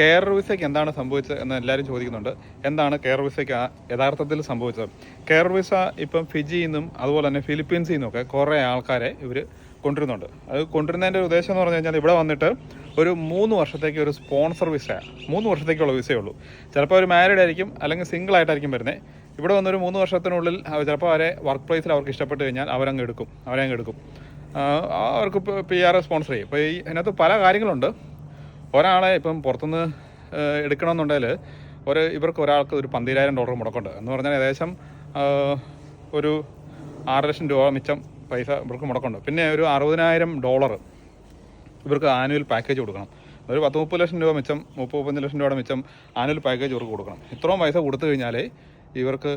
Care വിസയ്ക്ക് എന്താണ് സംഭവിച്ചത് എന്ന് എല്ലാവരും ചോദിക്കുന്നുണ്ട്. എന്താണ് കെയർ വിസയ്ക്ക് യഥാർത്ഥത്തിൽ സംഭവിച്ചത്? കെയർ വിസ ഇപ്പം ഫിജിയിൽ നിന്നും അതുപോലെ തന്നെ ഫിലിപ്പീൻസിൽ നിന്നൊക്കെ കുറേ ആൾക്കാരെ ഇവർ കൊണ്ടുവരുന്നുണ്ട്. അത് കൊണ്ടുവരുന്നതിന്റെ ഉദ്ദേശം എന്ന് പറഞ്ഞു കഴിഞ്ഞാൽ ഇവിടെ വന്നിട്ട് ഒരു മൂന്ന് വർഷത്തേക്ക് ഒരു സ്പോൺസർ വിസയാണ് മൂന്ന് വർഷത്തേക്കുള്ള വിസയേ ഉള്ളൂ. ചിലപ്പോൾ ഒരു മാരീഡ് ആയിരിക്കും അല്ലെങ്കിൽ സിംഗിൾ ആയിട്ടായിരിക്കും വരുന്നത് ഇവിടെ വന്നൊരു മൂന്ന് വർഷത്തിനുള്ളിൽ ചിലപ്പോൾ അവരെ വർക്ക് പ്ലേസിൽ അവർക്ക് ഇഷ്ടപ്പെട്ട് കഴിഞ്ഞാൽ അവരങ്ങ് എടുക്കും അവരെ എടുക്കും. അവർക്ക് പി ആർ സ്പോൺസർ ചെയ്യും. അപ്പോൾ ഈ അതിനകത്ത് പല കാര്യങ്ങളുണ്ട്. ഒരാളെ ഇപ്പം പുറത്തുനിന്ന് എടുക്കണമെന്നുണ്ടെങ്കിൽ ഒരു ഇവർക്ക് ഒരാൾക്ക് ഒരു പന്തിരായിരം ഡോളർ മുടക്കുണ്ട്. എന്ന് പറഞ്ഞാൽ ഏകദേശം ഒരു ആറ് ലക്ഷം രൂപ മിച്ചം പൈസ ഇവർക്ക് മുടക്കുണ്ട്. പിന്നെ ഒരു അറുപതിനായിരം ഡോളർ ഇവർക്ക് ആനുവൽ പാക്കേജ് കൊടുക്കണം. ഒരു പത്ത് മുപ്പത് ലക്ഷം രൂപ മിച്ചം മുപ്പത് മുപ്പത്തഞ്ച് ലക്ഷം രൂപയുടെ മിച്ചം ആനുവൽ പാക്കേജ് ഇവർക്ക് കൊടുക്കണം. ഇത്രയും പൈസ കൊടുത്തു കഴിഞ്ഞാലേ ഇവർക്ക്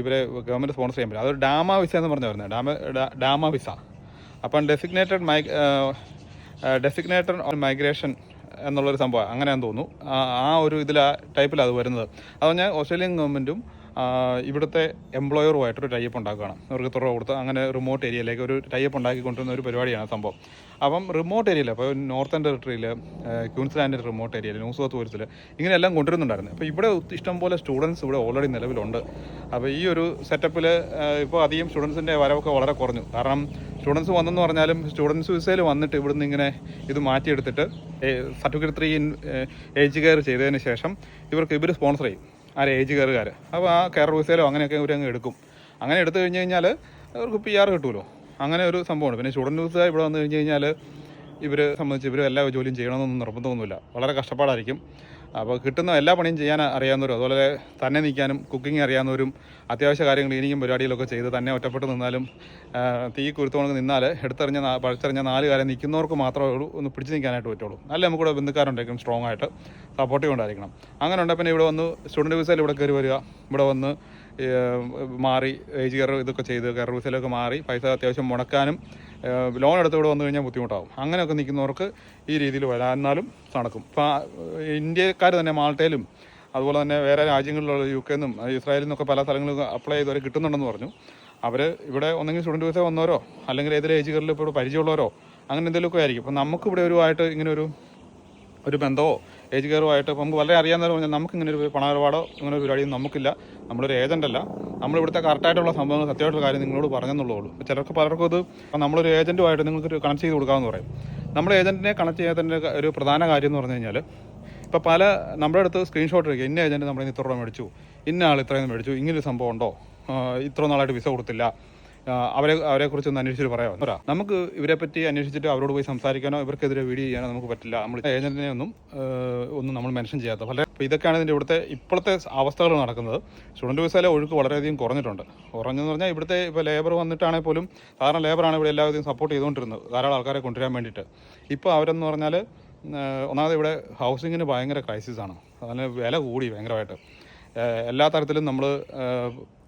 ഇവരെ ഗവൺമെന്റ് സ്പോൺസർ ചെയ്യാൻ പറ്റും. അതൊരു ഡാമ വിസ എന്ന് പറഞ്ഞു വരുന്നത്. DAMA DAMA visa. അപ്പം ഡെസിഗ്നേറ്റഡ് മൈ ഡെസിഗ്നേറ്റഡ് മൈഗ്രേഷൻ എന്നുള്ളൊരു സംഭവം. അങ്ങനെയാന്ന് തോന്നുന്നു. ആ- ഒരു ഇതിലാ ടൈപ്പിലാണ് അത് വരുന്നത്. അത് പറഞ്ഞാൽ ഓസ്ട്രേലിയൻ ഗവൺമെന്റും ഇവിടുത്തെ എംപ്ലോയറുമായിട്ടൊരു ടൈപ്പ് ഉണ്ടാക്കുകയാണ്. അവർക്ക് തുറ കൊടുത്ത് അങ്ങനെ റിമോട്ട് ഏരിയയിലേക്ക് ഒരു ടൈപ്പ് ഉണ്ടാക്കി കൊണ്ടുവരുന്ന ഒരു പരിപാടിയാണ് സംഭവം. അപ്പം റിമോട്ട് ഏരിയയിൽ അപ്പോൾ നോർത്തേൺ ടെറിട്ടറിയിൽ ക്യൂൻസ്ലാൻഡ് റിമോട്ട് ഏരിയയിൽ ന്യൂ സൗത്ത് വെയിൽസിൽ ഇങ്ങനെയെല്ലാം കൊണ്ടുവരുന്നുണ്ടായിരുന്നു. അപ്പോൾ ഇവിടെ ഇഷ്ടം ഇഷ്ടംപോലെ സ്റ്റുഡൻസ് ഇവിടെ ഓൾറെഡി നിലവിലുണ്ട്. അപ്പോൾ ഈ ഒരു സെറ്റപ്പിൽ ഇപ്പോൾ അധികം സ്റ്റുഡൻസിന്റെ വരവൊക്കെ വളരെ കുറഞ്ഞു. കാരണം സ്റ്റുഡൻസ് വന്നെന്ന് പറഞ്ഞാലും സ്റ്റുഡൻസ് വിസയിൽ വന്നിട്ട് ഇവിടുന്ന് ഇങ്ങനെ ഇത് മാറ്റിയെടുത്തിട്ട് certificate three in age care ചെയ്തതിന് ശേഷം ഇവർക്ക് ഇവർ സ്പോൺസർ ചെയ്യും. ആരെ ഏജ് കയറുകാർ അപ്പോൾ ആ കെയർ വിസയിലോ അങ്ങനെയൊക്കെ ഇവർ അങ്ങ് എടുക്കും. അങ്ങനെ എടുത്തു കഴിഞ്ഞ് കഴിഞ്ഞാൽ അവർക്ക് പി ആർ കിട്ടുമല്ലോ അങ്ങനെ ഒരു സംഭവമാണ്. പിന്നെ സ്റ്റുഡന്റ് വിസ ഇവിടെ വന്നു കഴിഞ്ഞ് കഴിഞ്ഞാൽ ഇവർ സംബന്ധിച്ച് ഇവർ എല്ലാ ജോലിയും ചെയ്യണമെന്നൊന്നും നിർബന്ധമൊന്നുമില്ല. വളരെ കഷ്ടപ്പാടായിരിക്കും. അപ്പോൾ കിട്ടുന്ന എല്ലാ പണിയും ചെയ്യാൻ അറിയാവുന്നവരും അതുപോലെ തന്നെ നിൽക്കാനും കുക്കിംഗ് അറിയാവുന്നവരും അത്യാവശ്യ കാര്യങ്ങൾ ക്ലീനിങ്ങും പരിപാടികളൊക്കെ ചെയ്ത് തന്നെ ഒറ്റപ്പെട്ട് നിന്നാലും തീ കുരുത്തോണ്ട് നിന്നാൽ എടുത്തെറിഞ്ഞ പഴുത്തെറിഞ്ഞ നാല് കാര്യം നിൽക്കുന്നവർക്ക് മാത്രമേ ഉള്ളൂ ഒന്ന് പിടിച്ച് നിൽക്കാനായിട്ട് പറ്റുള്ളൂ. നല്ല നമുക്കിവിടെ ബന്ധുക്കാരുണ്ടായിരിക്കും സ്ട്രോങ് ആയിട്ട് സപ്പോർട്ടീവ് ഉണ്ടായിരിക്കണം. അങ്ങനെ ഉണ്ടെങ്കിൽ പിന്നെ ഇവിടെ വന്ന് സ്റ്റുഡന്റ് വിസയിൽ ഇവിടെ കയറി വരിക ഇവിടെ വന്ന് മാറി ഏജ് കയറ് ഇതൊക്കെ ചെയ്ത് കെയർ വിസയിലൊക്കെ മാറി പൈസ അത്യാവശ്യം മുടക്കാനും ലോൺ എടുത്ത് ഇവിടെ വന്നു കഴിഞ്ഞാൽ ബുദ്ധിമുട്ടാകും അങ്ങനെയൊക്കെ നിൽക്കുന്നവർക്ക് ഈ രീതിയിൽ വരാന്നാലും നടക്കും. ഇപ്പം ഇന്ത്യക്കാർ തന്നെ മാൾട്ടയിലും അതുപോലെ തന്നെ വേറെ രാജ്യങ്ങളിലുള്ള യു കെ നിന്നും ഇസ്രായേലിൽ നിന്നൊക്കെ പല സ്ഥലങ്ങളിലും അപ്ലൈ ചെയ്തവരെ കിട്ടുന്നുണ്ടെന്ന് പറഞ്ഞു. അവർ ഇവിടെ ഒന്നെങ്കിൽ സ്റ്റുഡന്റ് വിസ വന്നവരോ അല്ലെങ്കിൽ ഏതൊരു ഏജ് കയറിൽ ഇപ്പോൾ പരിചയമുള്ളവരോ അങ്ങനെ എന്തെങ്കിലുമൊക്കെ ആയിരിക്കും. അപ്പം നമുക്കിവിടെ ഒരു ആയിട്ട് ഇങ്ങനെ ഒരു ഒരു ബന്ധമോ ഏജ് കെയറുമായിട്ട് ആയിട്ട് നമുക്ക് വളരെ അറിയാവുന്നവർ പറഞ്ഞാൽ നമുക്ക് ഇങ്ങനെ ഒരു പണമിടപാടോ ഇങ്ങനെ ഒരു പരിപാടിയും നമുക്കില്ല. നമ്മളൊരു ഏജന്റ് അല്ല. നമ്മളിവിടുത്തെ കറക്റ്റായിട്ടുള്ള സംഭവങ്ങൾ സത്യമായിട്ടുള്ള കാര്യം നിങ്ങളോട് പറഞ്ഞെന്നുള്ളൂ ചിലർക്ക് പലർക്കും ഇത് നമ്മളൊരു ഏജന്റുമായിട്ട് നിങ്ങൾക്ക് കണക്ട് ചെയ്ത് കൊടുക്കാമെന്ന് പറയും. നമ്മൾ ഏജന്റിനെ കണക്ട് ചെയ്യാത്തതിന്റെ ഒരു പ്രധാന കാര്യം എന്ന് പറഞ്ഞു കഴിഞ്ഞാൽ ഇപ്പോൾ പല നമ്മുടെ അടുത്ത് സ്ക്രീൻഷോട്ട് എടുക്കുക ഇന്ന ഏജന്റ് നമ്മളിന്ന് ഇത്ര രൂപ മേടിച്ചു. ഇന്ന ആൾ ഇത്രയും മേടിച്ചു. ഇങ്ങനൊരു സംഭവം ഉണ്ടോ? ഇത്ര നാളായിട്ട് വിസ കൊടുത്തില്ല. അവരെ അവരെക്കുറിച്ച് ഒന്ന് അന്വേഷിച്ചിട്ട് പറയാമോ? പറ. നമുക്ക് ഇവരെ പറ്റി അന്വേഷിച്ചിട്ട് അവരോട് പോയി സംസാരിക്കാനോ ഇവർക്കെതിരെ വീഡിയോ ചെയ്യാനോ നമുക്ക് പറ്റില്ല. നമ്മൾ ഏജന്റിനെ ഒന്നും ഒന്നും നമ്മൾ മെൻഷൻ ചെയ്യാത്ത. വളരെ അപ്പോൾ ഇതൊക്കെയാണ് ഇതിന്റെ ഇവിടുത്തെ ഇപ്പോഴത്തെ അവസ്ഥകൾ നടക്കുന്നത്. സ്റ്റുഡന്റ് വിസയിലെ ഒഴുക്ക് വളരെയധികം കുറഞ്ഞിട്ടുണ്ട്. കുറഞ്ഞെന്ന് പറഞ്ഞാൽ ഇവിടുത്തെ ഇപ്പോൾ ലേബർ വന്നിട്ടാണെങ്കിൽ പോലും സാധാരണ ലേബറാണ് ഇവിടെ എല്ലാവരും സപ്പോർട്ട് ചെയ്തുകൊണ്ടിരുന്നത്. ധാരാളം ആൾക്കാരെ കൊണ്ടുവരാൻ വേണ്ടിയിട്ട്. ഇപ്പോൾ അവരെന്ന് പറഞ്ഞാൽ ഒന്നാമത് ഇവിടെ ഹൗസിങ്ങിന് ഭയങ്കര ക്രൈസിസ് ആണ്. അതിന് വില കൂടി ഭയങ്കരമായിട്ട്. എല്ലാ തരത്തിലും നമ്മൾ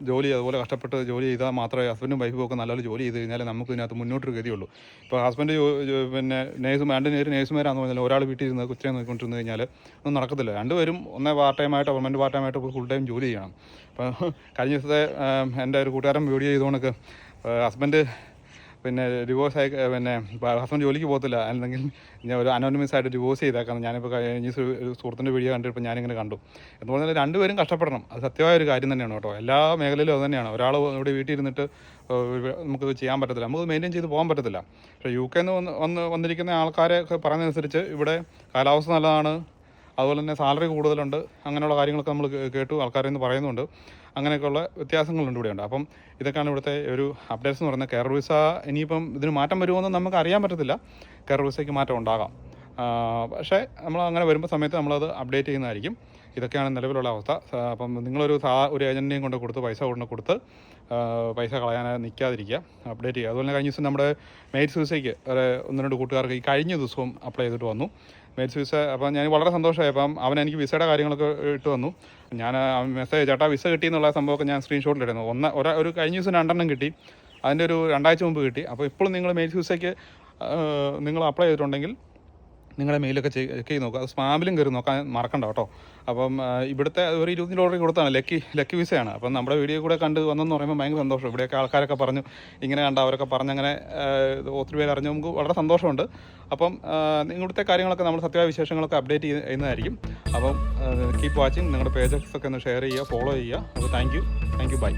ജോലി അതുപോലെ കഷ്ടപ്പെട്ട് ജോലി ചെയ്താൽ മാത്രമേ ഹസ്ബൻഡും വൈഫും ഒക്കെ നല്ലൊരു ജോലി ചെയ്ത് കഴിഞ്ഞാൽ നമുക്ക് ഇതിനകത്ത് മുന്നോട്ടൊരു ഗതിയുള്ളൂ. ഇപ്പോൾ ഹസ്ബൻഡ് പിന്നെ നേഴ്സും രണ്ട് നേര് നേഴ്സുമാരാണെന്ന് പറഞ്ഞാൽ ഒരാൾ വീട്ടിൽ ഇരുന്ന് കൊച്ചിനെ നോക്കിക്കൊണ്ടിരുന്ന് കഴിഞ്ഞാൽ ഒന്നും നടക്കത്തില്ല. രണ്ടുപേരും ഒന്നേ പാർട്ട് ടൈമായിട്ട് ഗവൺമെന്റ് പാർട്ട് ടൈമായിട്ട് ഫുൾ ടൈം ജോലി ചെയ്യണം. അപ്പോൾ കഴിഞ്ഞ ദിവസത്തെ എന്റെ ഒരു കൂട്ടുകാരൻ വീഡിയോ ചെയ്തുകൊണ്ടൊക്കെ ഹസ്ബൻഡ് പിന്നെ ഡിവോഴ്സ് ആയി പിന്നെ ഹസ്ബൻഡ് ജോലിക്ക് പോകത്തില്ല. അല്ലെങ്കിൽ ഞാൻ ഒരു അനോണിമസ് ആയിട്ട് ഡിവോഴ്സ് ചെയ്തേക്കാം. ഞാനിപ്പോൾ കഴിഞ്ഞ ഒരു സുഹൃത്തിന്റെ വീഡിയോ കണ്ടിട്ട് ഞാനിങ്ങനെ കണ്ടു. എന്ന് പറഞ്ഞാൽ രണ്ടുപേരും കഷ്ടപ്പെടണം. അത് സത്യമായ ഒരു കാര്യം തന്നെയാണ് കേട്ടോ. എല്ലാ മേഖലയിലും അത് തന്നെയാണ്. ഒരാൾ ഇവിടെ വീട്ടിൽ ഇരുന്നിട്ട് നമുക്ക് ചെയ്യാൻ പറ്റത്തില്ല. നമുക്ക് മെയിന്റെയിൻ ചെയ്ത് പോകാൻ പറ്റത്തില്ല. പക്ഷേ യു കെന്ന് വന്ന് വന്ന് വന്നിരിക്കുന്ന ആൾക്കാരെ പറയുന്നതനുസരിച്ച് ഇവിടെ കാലാവസ്ഥ നല്ലതാണ്. അതുപോലെ തന്നെ സാലറി കൂടുതലുണ്ട് അങ്ങനെയുള്ള കാര്യങ്ങളൊക്കെ നമ്മൾ കേട്ടു ആൾക്കാരിൽ നിന്ന് പറയുന്നുണ്ട്. അങ്ങനെയൊക്കെയുള്ള വ്യത്യാസങ്ങളുണ്ട് ഇവിടെയുണ്ട്. അപ്പം ഇതൊക്കെയാണ് ഇവിടുത്തെ ഒരു അപ്ഡേറ്റ്സ് എന്ന് പറയുന്നത്. കെയർ വിസ ഇനിയിപ്പം ഇതിന് മാറ്റം വരുമോയെന്ന് നമുക്ക് അറിയാൻ പറ്റത്തില്ല. കെയർ വിസയ്ക്ക് മാറ്റം ഉണ്ടാകാം. പക്ഷേ നമ്മൾ അങ്ങനെ വരുമ്പോൾ സമയത്ത് നമ്മളത് അപ്ഡേറ്റ് ചെയ്യുന്നതായിരിക്കും. ഇതൊക്കെയാണ് നിലവിലുള്ള അവസ്ഥ. അപ്പം നിങ്ങളൊരു സാ ഒരു ഏജന്റിനെയും കൊണ്ട് കൊടുത്ത് പൈസ കൊണ്ട് കൊടുത്ത് പൈസ കളയാനായി നിൽക്കാതിരിക്കുക അപ്ഡേറ്റ് ചെയ്യുക. അതുപോലെ തന്നെ കഴിഞ്ഞ ദിവസം നമ്മുടെ മെയിൻ സൂസയ്ക്ക് ഒരു ഒന്ന് രണ്ട് കൂട്ടുകാർക്ക് ഈ കഴിഞ്ഞ ദിവസവും അപ്ലൈ ചെയ്തിട്ട് വന്നു. മെയ്റ്റ്സ് വിസ അപ്പം ഞാൻ വളരെ സന്തോഷമായി. അപ്പം അവൻ എനിക്ക് വിസയുടെ കാര്യങ്ങളൊക്കെ ഇട്ട് വന്നു ഞാൻ മെസ്സേജ് ചേട്ടാ വിസ കിട്ടി എന്നുള്ള സംഭവമൊക്കെ ഞാൻ സ്ക്രീൻഷോട്ടിൽ ഇടുന്നു ഒന്ന് ഒരു ഒരു കഴിഞ്ഞ ദിവസം രണ്ടെണ്ണം കിട്ടി. അതിന്റെ ഒരു രണ്ടാഴ്ച മുമ്പ് കിട്ടി. അപ്പോൾ ഇപ്പോഴും നിങ്ങൾ മേരിച്ച് വിസയ്ക്ക് നിങ്ങൾ അപ്ലൈ ചെയ്തിട്ടുണ്ടെങ്കിൽ നിങ്ങളുടെ മെയിലൊക്കെ ചെക്ക് ചെയ്ത് നോക്കുക അത് സ്പാമിലും കയറി നോക്കാൻ മറക്കണ്ട കേട്ടോ. അപ്പം ഇവിടുത്തെ ഒരു ഇരുപത്തഞ്ച് ഡോളർ കൊടുത്താണ്. ലക്കി ലക്കി വിസയാണ് അപ്പം നമ്മുടെ വീഡിയോ കൂടെ കണ്ട് വന്നെന്ന് പറയുമ്പോൾ ഭയങ്കര സന്തോഷം. ഇവിടെയൊക്കെ ആൾക്കാരൊക്കെ പറഞ്ഞു ഇങ്ങനെ കണ്ട അവരൊക്കെ പറഞ്ഞങ്ങനെ ഒത്തിരി പേര് അറിഞ്ഞു നമുക്ക് വളരെ സന്തോഷമുണ്ട്. അപ്പം നിങ്ങളുടെ കാര്യങ്ങളൊക്കെ നമ്മൾ സത്യമായ വിശേഷങ്ങളൊക്കെ അപ്ഡേറ്റ് ചെയ്യുന്നതായിരിക്കും. അപ്പം കീപ്പ് വാച്ചിങ് നിങ്ങളുടെ പേജസ് ഒക്കെ ഒന്ന് ഷെയർ ചെയ്യുക ഫോളോ ചെയ്യുക. അപ്പോൾ thank you thank you bye